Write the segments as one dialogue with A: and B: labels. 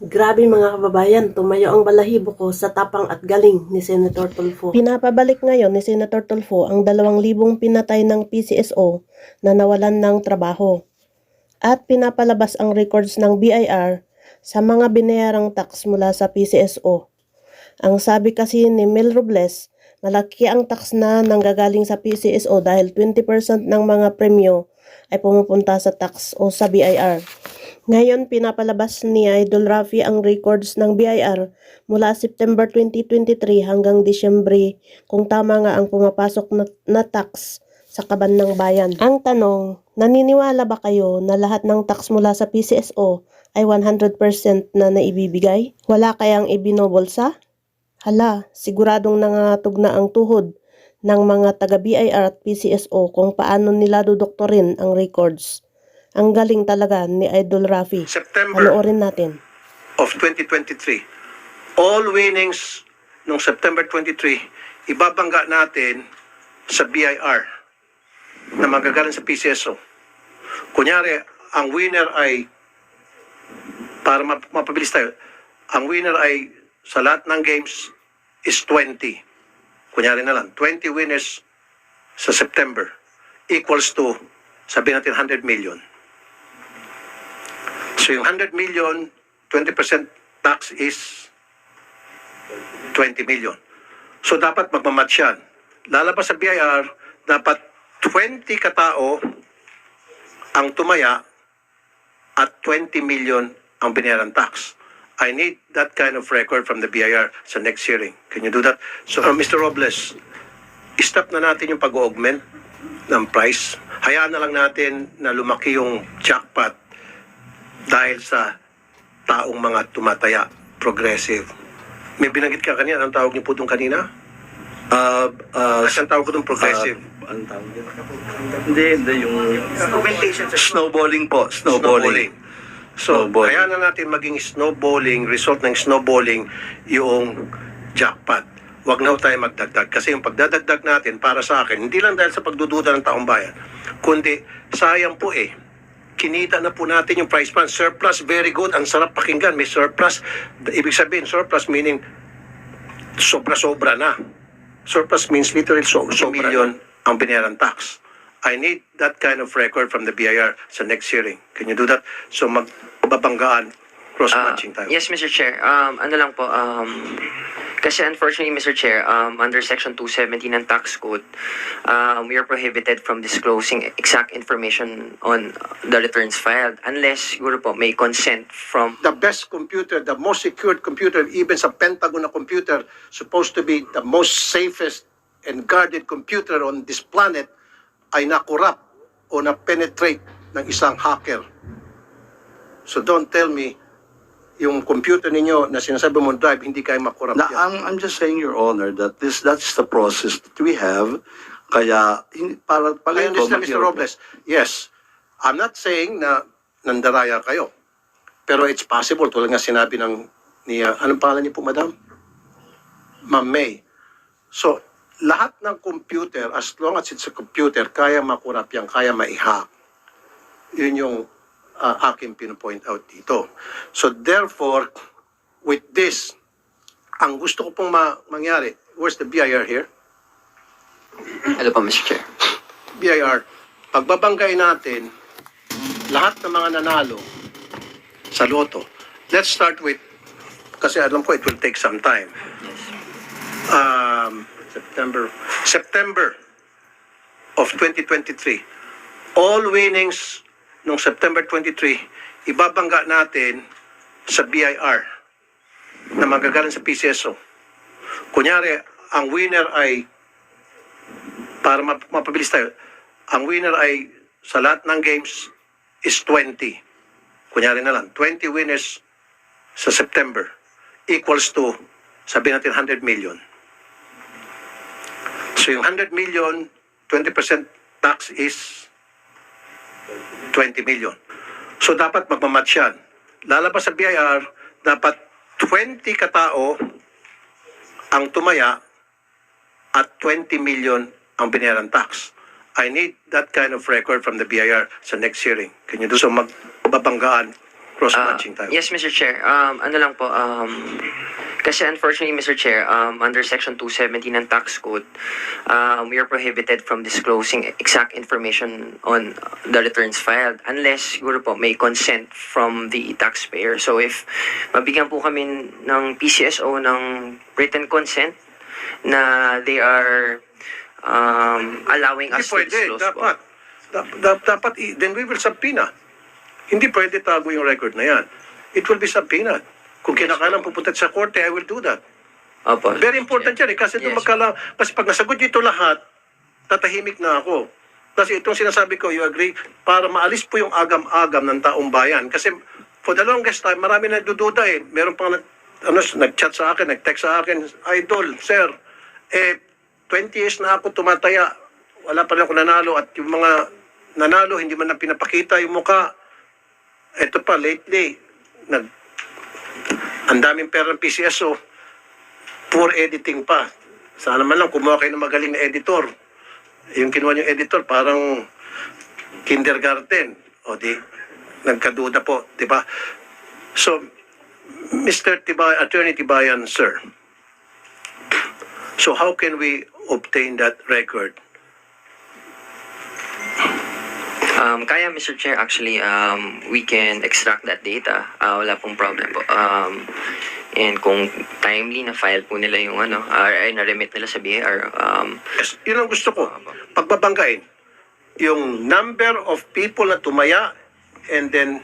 A: Grabe mga kababayan, tumayo ang balahibo ko sa tapang at galing ni Senator Tulfo. Pinapabalik ngayon ni Senator Tulfo ang dalawang libong pinatay ng PCSO na nawalan ng trabaho. At pinapalabas ang records ng BIR sa mga binayarang tax mula sa PCSO. Ang sabi kasi ni Mel Robles, malaki ang tax na nanggagaling sa PCSO dahil 20% ng mga premyo ay pumupunta sa tax o sa BIR. Ngayon, pinapalabas ni Idol Rafi ang records ng BIR mula September 2023 hanggang Disyembre kung tama nga ang pumapasok na, na tax sa kaban ng bayan. Ang tanong, naniniwala ba kayo na lahat ng tax mula sa PCSO ay 100% na naibibigay? Wala kayang ibinobolsa? Hala, siguradong nangatog na ang tuhod ng mga taga-BIR at PCSO kung paano nila dudoktorin ang records. Ang galing talaga ni Idol Rafi.
B: September
A: Panoorin natin.
B: of 2023. All winnings noong September 23, ibabangga natin sa BIR na magagaling sa PCSO. Kunyari, ang winner ay, para map- mapabilis tayo, ang winner ay sa lahat ng games is 20. Kunyari na lang, 20 winners sa September equals to, sabihin natin 100 million. So yung 100 million, 20% tax is 20 million. So dapat magmamatch yan. Lalabas sa BIR, dapat 20 katao ang tumaya at 20 million ang binayaran tax. I need that kind of record from the BIR sa next hearing. Can you do that? So, uh, Mr. Robles, stop na natin yung pag-augment ng price. Hayaan na lang natin na lumaki yung jackpot dahil sa taong mga tumataya, progressive. May binanggit ka kanina, anong tawag niyo po doon kanina?
C: Ah, ah,
B: Kasi ang tawag ko doon progressive.
C: ah, anong tawag? Hindi, hindi yung snowballing po, snowballing.
B: So,
C: Snowballing.
B: kaya na natin maging snowballing, result ng snowballing, yung jackpot. Huwag na tayo magdagdag. Kasi yung pagdadagdag natin, para sa akin, hindi lang dahil sa pagdududa ng taong bayan, kundi sayang po eh. Kinita na po natin yung price plan. Surplus, very good. Ang sarap pakinggan. May surplus. Ibig sabihin, surplus meaning sobra-sobra na. Surplus means literally so, so million ang binayaran tax. I need that kind of record from the BIR sa next hearing. Can you do that? So magbabanggaan, cross-matching tayo.
D: Ah, Yes, Mr. Chair. Um, ano lang po, um, kasi unfortunately, Mr. Chair, um, under Section 270 ng Tax Code, um, we are prohibited from disclosing exact information on the returns filed unless siguro po may consent from
B: the best computer, the most secured computer, even sa Pentagon na computer, supposed to be the most safest and guarded computer on this planet, ay nakurap o na-penetrate ng isang hacker. So don't tell me yung computer ninyo na sinasabi mo drive, hindi kayo makurap
C: Na,
B: yan.
C: I'm, I'm just saying, Your Honor, that this that's the process that we have. Kaya, hin-
B: I
C: para pala
B: understand, Mr. Robles. Yes, I'm not saying na nandaraya kayo. Pero it's possible, tulad nga sinabi ng, ni, uh, anong pangalan niyo po, madam? Ma'am May. So, lahat ng computer, as long as it's a computer, kaya makurap yan, kaya maihack. Yun yung uh, aking pinopoint out dito. So, therefore, with this, ang gusto ko pong ma- mangyari, where's the BIR here?
D: Hello po, Mr. Chair.
B: BIR, pagbabanggay natin lahat ng mga nanalo sa loto. Let's start with, kasi alam ko it will take some time. September, September of 2023. All winnings noong September 23, ibabangga natin sa BIR na magagaling sa PCSO. Kunyari, ang winner ay para map- mapabilis tayo, ang winner ay sa lahat ng games is 20. Kunyari na lang, 20 winners sa September equals to, sabihin natin 100 million. So yung 100 million, 20% tax is 20 million. So dapat magmamatch yan. Lalabas sa BIR, dapat 20 katao ang tumaya at 20 million ang binayaran tax. I need that kind of record from the BIR sa next hearing. Can you do so? Magbabanggaan, cross-matching
D: Uh,
B: tayo.
D: yes, Mr. Chair. Um, ano lang po, um, kasi unfortunately, Mr. Chair, um, under Section 270 ng Tax Code, um, we are prohibited from disclosing exact information on the returns filed unless siguro po may consent from the taxpayer. So if mabigyan po kami ng PCSO ng written consent na they are um, allowing us to
B: pwede,
D: disclose po.
B: dapat. Dap- dap- dapat, i- then we will subpoena. Hindi pwede tago yung record na yan. It will be subpoenaed. Kung kinakailangan pupunta sa korte, I will do that.
D: Opo.
B: Very important yan eh, kasi
D: Yes,
B: magkala, kasi pag nasagot niyo ito lahat, tatahimik na ako. Kasi itong sinasabi ko, you agree, para maalis po yung agam-agam ng taong bayan. Kasi for the longest time, marami na dududa eh. Meron pang nag, ano, nag-chat sa akin, nag-text sa akin, Idol, sir, eh, 20 years na ako tumataya, wala pa rin ako nanalo at yung mga nanalo, hindi man na pinapakita yung muka. Ito pa, lately, nag, ang daming pera ng PCSO, poor editing pa. Sana man lang kumuha kayo ng magaling na editor. Yung kinuha yung editor, parang kindergarten. O di, nagkaduda po, di ba? So, Mr. Tibay, Attorney Tibayan, sir. So how can we obtain that record?
D: Um, kaya, Mr. Chair, actually, um, we can extract that data. Ah, wala pong problem po. Um, and kung timely na file po nila yung ano, or ay na-remit nila sa BIR, um,
B: Yes, yun ang gusto ko. Pagbabanggain. Yung number of people na tumaya and then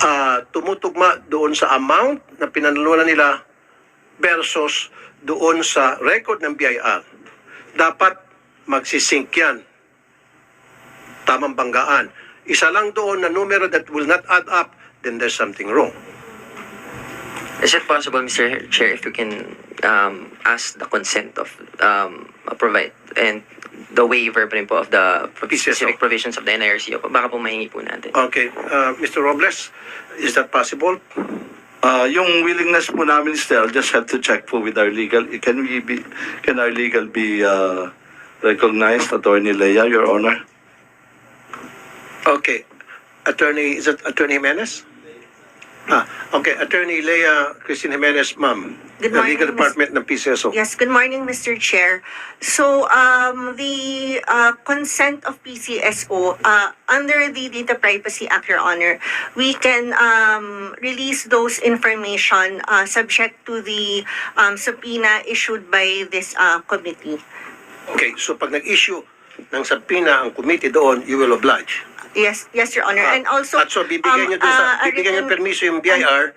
B: ah, tumutugma doon sa amount na pinanalunan nila versus doon sa record ng BIR. Dapat magsisync yan. Tamang banggaan. Isa lang doon na numero that will not add up, then there's something wrong.
D: is it possible, Mr. Chair, if you can um, ask the consent of um, provide and the waiver pa rin po of the
B: PCSO.
D: specific provisions of the NIRC? Baka po mahingi po natin.
B: Okay, ah, Mr. Robles, is that possible?
C: Uh, yung willingness po namin still, just have to check po with our legal. Can we be, can our legal be uh, recognized, Attorney Leia, Your Honor?
B: Okay. Attorney, is it Attorney Jimenez? Ah, okay. Attorney Leah Christine Jimenez, ma'am.
E: Good
B: the
E: morning,
B: Legal Department ng PCSO.
E: Yes, good morning, Mr. Chair. So, um, the uh, consent of PCSO, uh, under the Data Privacy Act, Your Honor, we can um, release those information uh, subject to the um, subpoena issued by this uh, committee.
B: Okay, so pag nag-issue ng subpoena ang committee doon, you will oblige.
E: Yes, yes, Your Honor.
B: Ah,
E: And also,
B: At so bibigyan
E: um,
B: niyo dun sa,
E: uh,
B: bibigyan niyo permiso yung BIR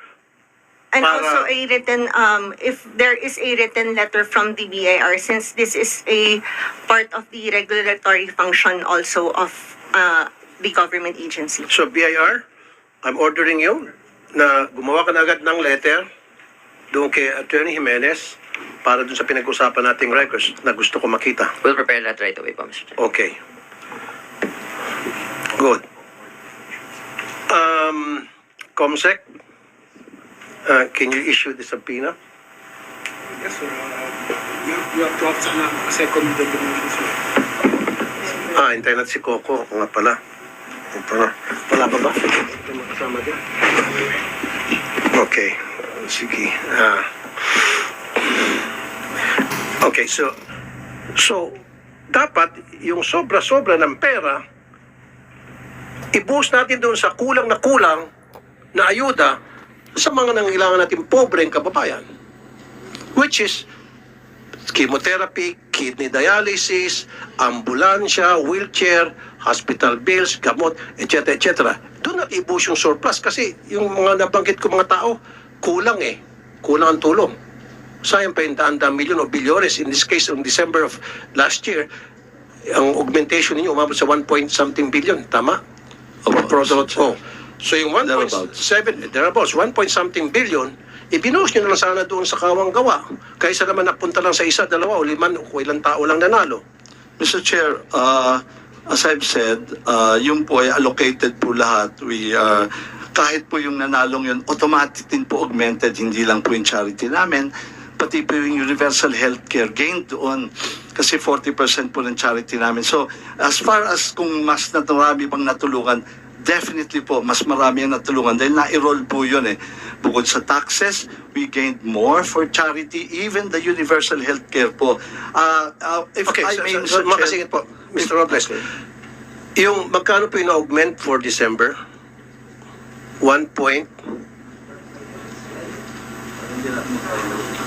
E: And
B: para-
E: also a written, um, if there is a written letter from the BIR, since this is a part of the regulatory function also of uh, the government agency.
B: So BIR, I'm ordering you na gumawa ka na agad ng letter doon kay Attorney Jimenez para doon sa pinag-usapan nating records na gusto ko makita.
D: We'll prepare that right away po, Mr. Chair.
B: Okay. Good. Um, Comsec, uh, can you issue the subpoena?
F: Yes, sir. Uh, you, you have to have sana a second determination, sir.
B: Ah, hintayin natin si Coco. Ako nga pala. Ako pala. Wala ba ba? Ito makasama dyan. Okay. Sige. Ah. Okay, so so dapat yung sobra-sobra ng pera i-boost natin doon sa kulang na kulang na ayuda sa mga nangailangan natin pobreng kababayan. Which is chemotherapy, kidney dialysis, ambulansya, wheelchair, hospital bills, gamot, etc. etc. Doon natin i-boost yung surplus kasi yung mga nabanggit ko mga tao, kulang eh. Kulang ang tulong. Sayang pa yung daan-daan milyon o bilyones. In this case, in December of last year, ang augmentation ninyo umabot sa 1 point something billion. Tama?
C: Opo.
B: Product. Oh. So yung 1.7,
C: Thereabouts.
B: thereabouts, 1 point something billion, ibinuhos nyo na lang sana doon sa kawang gawa. Kaysa naman napunta lang sa isa, dalawa, o liman, o ilang tao lang nanalo.
C: Mr. Chair, uh, as I've said, uh, yung po ay allocated po lahat. We, uh, kahit po yung nanalong yun, automatic din po augmented, hindi lang po yung charity namin, pati po yung universal healthcare gain doon kasi 40% po ng charity namin. So, as far as kung mas natarami pang natulungan, definitely po, mas marami ang natulungan dahil na-enroll po yun eh. Bukod sa taxes, we gained more for charity, even the universal health care po. Ah, ah, if
B: Okay,
C: I
B: so,
C: may,
B: so, makasingit po. Mr. Robles, yung magkano po yung augment for December? 1 point?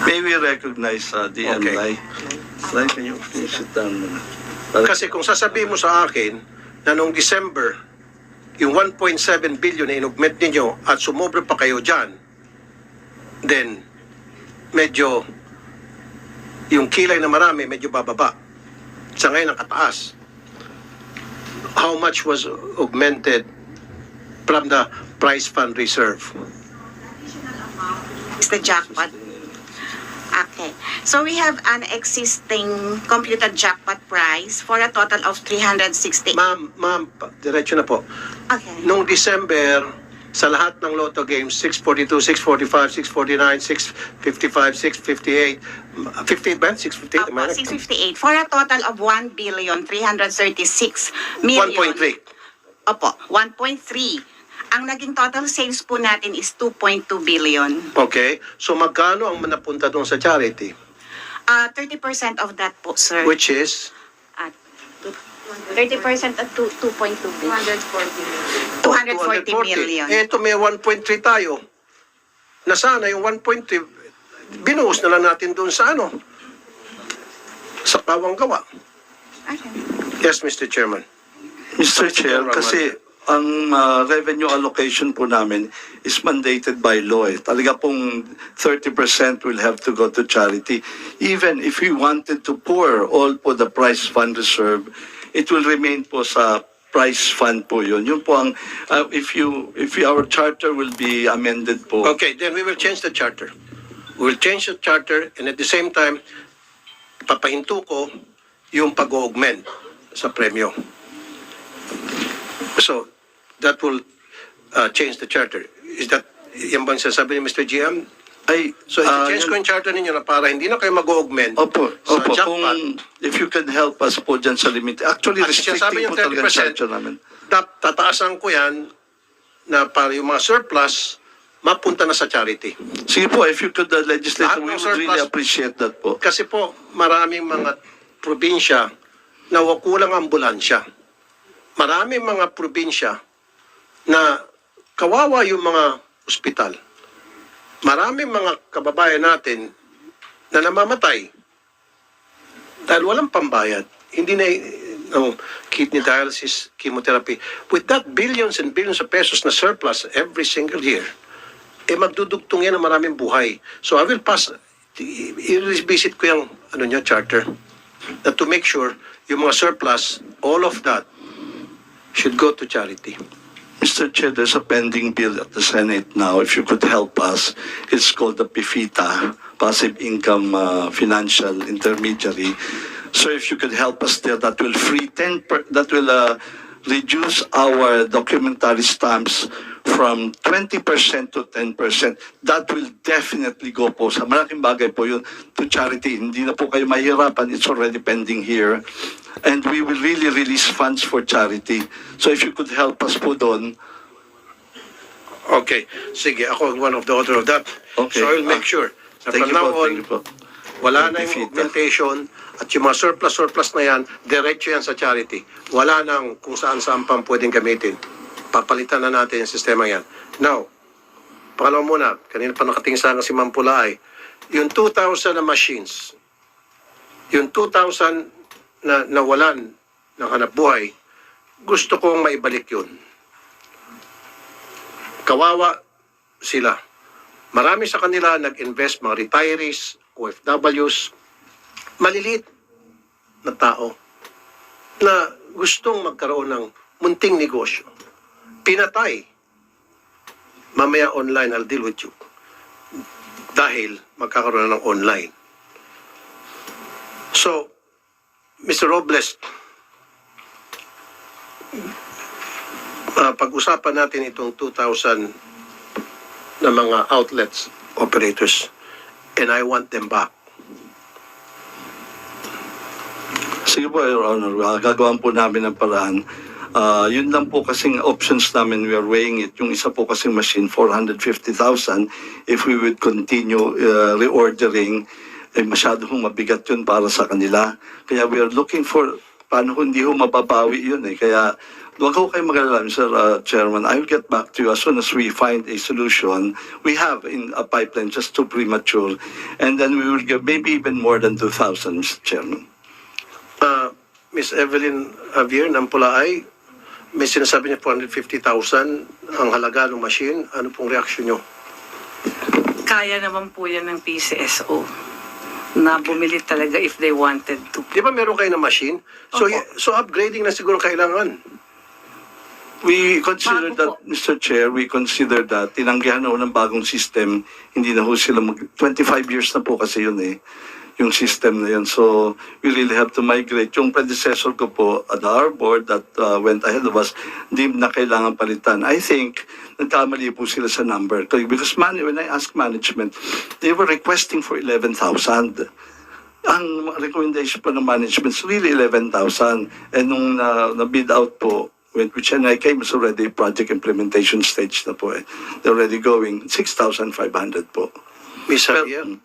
C: May we recognize uh, the
B: Okay.
C: Lai, can you please sit down muna? Para-
B: Kasi kung sasabihin mo sa akin na noong December, yung 1.7 billion na inaugment ninyo at sumobra pa kayo dyan, then medyo yung kilay na marami medyo bababa. Sa ngayon ang kataas. How much was augmented from the prize fund reserve?
G: It's the jackpot. Okay. So we have an existing computed jackpot price for a total of 360.
B: Ma'am, ma'am, pa- diretso na po.
G: Okay.
B: Noong December, sa lahat ng Lotto games, 642, 645, 649, 655, 658, 58 ba? 658? Am I
G: Opo,
B: right?
G: 658 for a total of 1 billion 336 million.
B: 1.3.
G: Opo, 1.3. Ang naging total sales po natin is 2.2 billion.
B: Okay. So magkano ang napunta doon sa charity?
G: Uh, 30% of that po, sir.
B: Which is?
G: At 30% at 2, 2.2 billion. 240 million.
B: Eh, ito may 1.3 tayo. Na sana yung 1.3, binuhos na lang natin doon sa ano? Sa pawang gawa.
G: Okay.
B: Yes, Mr. Chairman.
C: Mr. Chair, kasi ang uh, revenue allocation po namin is mandated by law. Eh. Talaga pong 30% will have to go to charity. Even if we wanted to pour all po the prize fund reserve, it will remain po sa prize fund po yun. Yun po ang, uh, if you, if our charter will be amended po.
B: Okay, then we will change the charter. We will change the charter and at the same time, papahinto ko yung pag-augment sa premyo. So, that will uh, change the charter. Is that, yan bang sasabi ni Mr. GM?
C: Ay,
B: So,
C: ah,
B: i-change
C: yun-
B: ko yung charter ninyo na para hindi na kayo mag-augment
C: Opo,
B: sa
C: opo.
B: jackpot.
C: Kung, if you can help us po dyan sa limit. Actually,
B: At sinasabi
C: restricting
B: niyo
C: po talaga ang
B: 30%,
C: charter namin.
B: tap, tataasan ko yan na para yung mga surplus mapunta na sa charity.
C: Sige po, if you could uh, legislate,
B: Lahat
C: we would really
B: surplus-
C: appreciate that po.
B: Kasi po, maraming mga probinsya na wakulang ambulansya. Maraming mga probinsya na kawawa yung mga ospital. Maraming mga kababayan natin na namamatay dahil walang pambayad. Hindi na ng kidney dialysis, chemotherapy. With that billions and billions of pesos na surplus every single year, eh magdudugtong yan ng maraming buhay. So I will pass, i-revisit ko yung ano nyo, charter, na to make sure yung mga surplus, all of that, should go to charity.
C: Mr. Chair, there's a pending bill at the Senate now. If you could help us, it's called the PIFITA, Passive Income uh, Financial Intermediary. So if you could help us there, that will free 10 per, that will uh, reduce our documentary stamps from 20% to 10%. That will definitely go po sa malaking bagay po yun to charity. Hindi na po kayo mahirapan. It's already pending here. And we will really release funds for charity. So if you could help us po doon,
B: Okay, sige, ako ang one of the author of that.
C: Okay.
B: So I will make
C: Ah,
B: sure na
C: thank you po, thank you po.
B: wala na yung augmentation at yung mga surplus-surplus na yan, diretso yan sa charity. Wala nang kung saan-saan pang pwedeng gamitin. Papalitan na natin yung sistema yan. Now, pangalawa muna, kanina pa nakatingin sa si Ma'am Pulaay, yung 2,000 na machines, yung 2,000 na nawalan ng hanap buhay, gusto kong maibalik yun. Kawawa sila. Marami sa kanila nag-invest, mga retirees, OFWs, maliliit na tao na gustong magkaroon ng munting negosyo. Pinatay. Mamaya online, I'll deal with you. Dahil magkakaroon na ng online. So, Mr. Robles, uh, pag-usapan natin itong 2,000 na mga outlets, operators, and I want them back.
C: Sige po, Your Honor. Uh, gagawin po namin ng paraan. Ah, yun lang po kasing options namin, we are weighing it. Yung isa po kasing machine, 450,000. If we would continue uh, reordering, eh, masyado hong mabigat yun para sa kanila. Kaya we are looking for, paano hindi ho mababawi yun eh. Kaya Huwag ko kayo mag-alala, Mr. uh, Chairman. I will get back to you as soon as we find a solution. We have in a pipeline just too premature. And then we will give maybe even more than 2,000, Mr. Chairman.
B: Uh, Miss Evelyn Javier ng Pulaay, may sinasabi niya 450,000 ang halaga ng machine. Ano pong reaksyon niyo?
H: kaya naman po yan ng PCSO na bumili talaga if they wanted to.
B: Di ba meron kayo ng machine? So,
H: Opo.
B: so upgrading na siguro kailangan.
C: We consider
H: Bago
C: that, Mr. Chair, we consider that tinanggihan na ho ng bagong system, hindi na ho sila mag... 25 years na po kasi yun eh, yung system na yun. So, we really have to migrate. Yung predecessor ko po at our board that uh, went ahead of us, hindi na kailangan palitan. I think, nagkamali po sila sa number. Because man, when I asked management, they were requesting for 11,000 ang recommendation pa ng management is really 11,000. And nung na, na-bid out po, when which and I came is already project implementation stage na po eh. They're already going 6,500 po.
B: Miss Javier?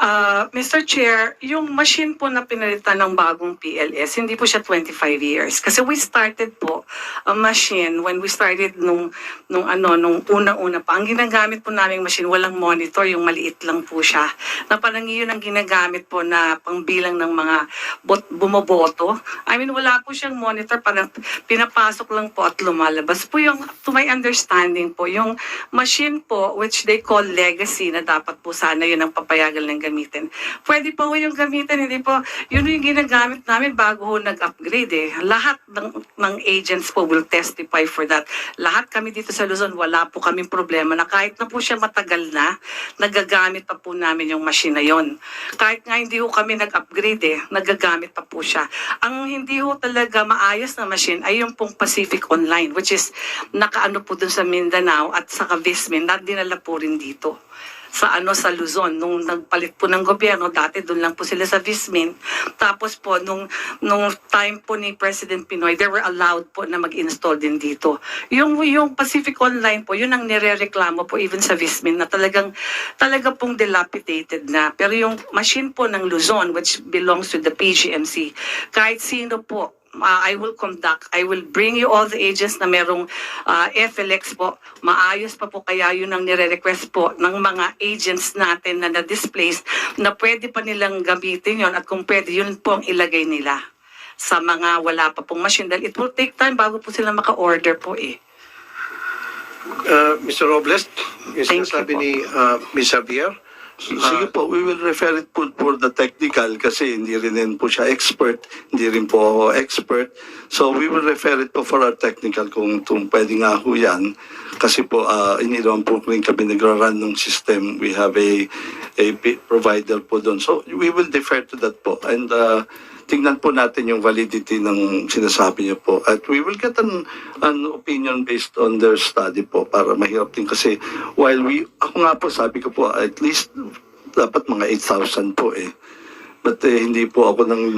H: Uh, Mr. Chair, yung machine po na pinalitan ng bagong PLS, hindi po siya 25 years. Kasi we started po a machine when we started nung, nung ano, nung unang-una pa. Ang ginagamit po namin machine, walang monitor, yung maliit lang po siya. Na parang yun ang ginagamit po na pangbilang ng mga bot, bumoboto. I mean, wala po siyang monitor, parang pinapasok lang po at lumalabas. Po yung, to my understanding po, yung machine po, which they call legacy, na dapat po sana yun ang papayagan ng gamitin. Pwede po yung gamitin, hindi po, yun yung ginagamit namin bago ho nag-upgrade eh. Lahat ng, ng agents po will testify for that. Lahat kami dito sa Luzon, wala po kaming problema na kahit na po siya matagal na, nagagamit pa po namin yung machine na yon. Kahit nga hindi ho kami nag-upgrade eh, nagagamit pa po siya. Ang hindi ho talaga maayos na machine ay yung pong Pacific Online, which is nakaano po dun sa Mindanao at sa Kavismin, na dinala po rin dito sa ano sa Luzon nung nagpalit po ng gobyerno dati doon lang po sila sa Vismin tapos po nung nung time po ni President Pinoy they were allowed po na mag-install din dito. Yung yung Pacific Online po yun ang nirereklamo po even sa Vismin na talagang talaga pong dilapidated na. Pero yung machine po ng Luzon which belongs to the PGMC kahit sino po uh, I will conduct, I will bring you all the agents na merong uh, FLX po. Maayos pa po kaya yun ang nire-request po ng mga agents natin na na-displaced na pwede pa nilang gamitin yon at kung pwede yun po ang ilagay nila sa mga wala pa pong machine dahil it will take time bago po sila maka-order po eh.
B: Uh, Mr. Robles, yung sinasabi ni uh, Miss Javier,
C: Sige po, we will refer it po for the technical kasi hindi rin din po siya expert, hindi rin po ako expert. So we will refer it po for our technical kung, kung pwede nga ho yan. Kasi po, uh, naman po rin kami nagra-run ng system. We have a, a provider po doon. So we will defer to that po. And uh, tingnan po natin yung validity ng sinasabi niyo po. At we will get an, an opinion based on their study po para mahirap din kasi while we, ako nga po sabi ko po at least dapat mga 8,000 po eh. But eh, hindi po ako nang